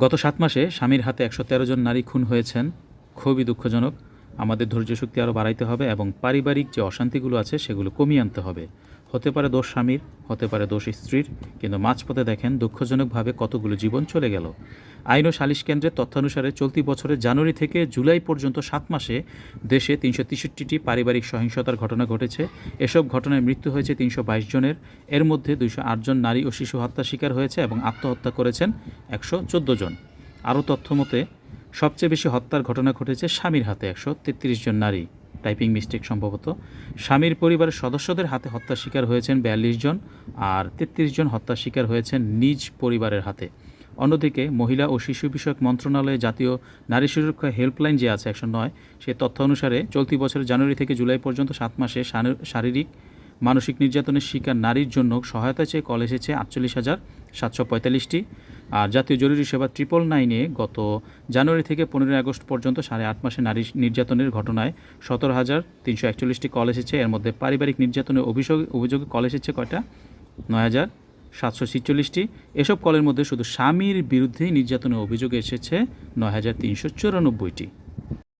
গত সাত মাসে স্বামীর হাতে একশো তেরো জন নারী খুন হয়েছেন। খুবই দুঃখজনক। আমাদের ধৈর্য শক্তি আরও বাড়াইতে হবে এবং পারিবারিক যে অশান্তিগুলো আছে সেগুলো কমিয়ে আনতে হবে। হতে পারে দোষ স্বামীর, হতে পারে দোষ স্ত্রীর, কিন্তু মাঝপথে দেখেন দুঃখজনকভাবে কতগুলো জীবন চলে গেল। আইন ও সালিশ কেন্দ্রের তথ্যানুসারে চলতি বছরের জানুয়ারি থেকে জুলাই পর্যন্ত সাত মাসে দেশে তিনশো তেষট্টিটি পারিবারিক সহিংসতার ঘটনা ঘটেছে। এসব ঘটনায় মৃত্যু হয়েছে তিনশো বাইশ জনের। এর মধ্যে দুইশো জন নারী ও শিশু হত্যার শিকার হয়েছে এবং আত্মহত্যা করেছেন একশো চোদ্দ জন। আরও তথ্য মতে, সবচেয়ে বেশি হত্যার ঘটনা ঘটেছে স্বামীর হাতে, একশো তেত্রিশ জন নারী। টাইপিং মিস্টেক সম্ভবত। স্বামীর পরিবারের সদস্যদের হাতে হত্যার শিকার হয়েছেন বিয়াল্লিশ জন আর তেত্রিশ জন হত্যার শিকার হয়েছেন নিজ পরিবারের হাতে। অন্যদিকে মহিলা ও শিশু বিষয়ক মন্ত্রণালয়ে জাতীয় নারী সুরক্ষা হেল্পলাইন যে আছে একশো নয়, সে তথ্য অনুসারে চলতি বছরের জানুয়ারি থেকে জুলাই পর্যন্ত সাত মাসে শারী- শারীরিক, মানসিক নির্যাতনের শিকার নারীর জন্য সহায়তা চেয়ে কল এসেছে আটচল্লিশ হাজার সাতশো পঁয়তাল্লিশটি। আর জাতীয় জরুরি সেবা ট্রিপল নাইনে গত জানুয়ারি থেকে পনেরোই আগস্ট পর্যন্ত সাড়ে আট মাসে নারী নির্যাতনের ঘটনায় সতেরো হাজার তিনশো একচল্লিশটি কল এসেছে। এর মধ্যে পারিবারিক নির্যাতনের অভিযোগ অভিযোগে কল এসেছে কয়টা? নয় হাজার সাতশো ছিচল্লিশটি। এসব কলের মধ্যে শুধু স্বামীর বিরুদ্ধেই নির্যাতনের অভিযোগ এসেছে নয় হাজার তিনশো চুরানব্বইটি।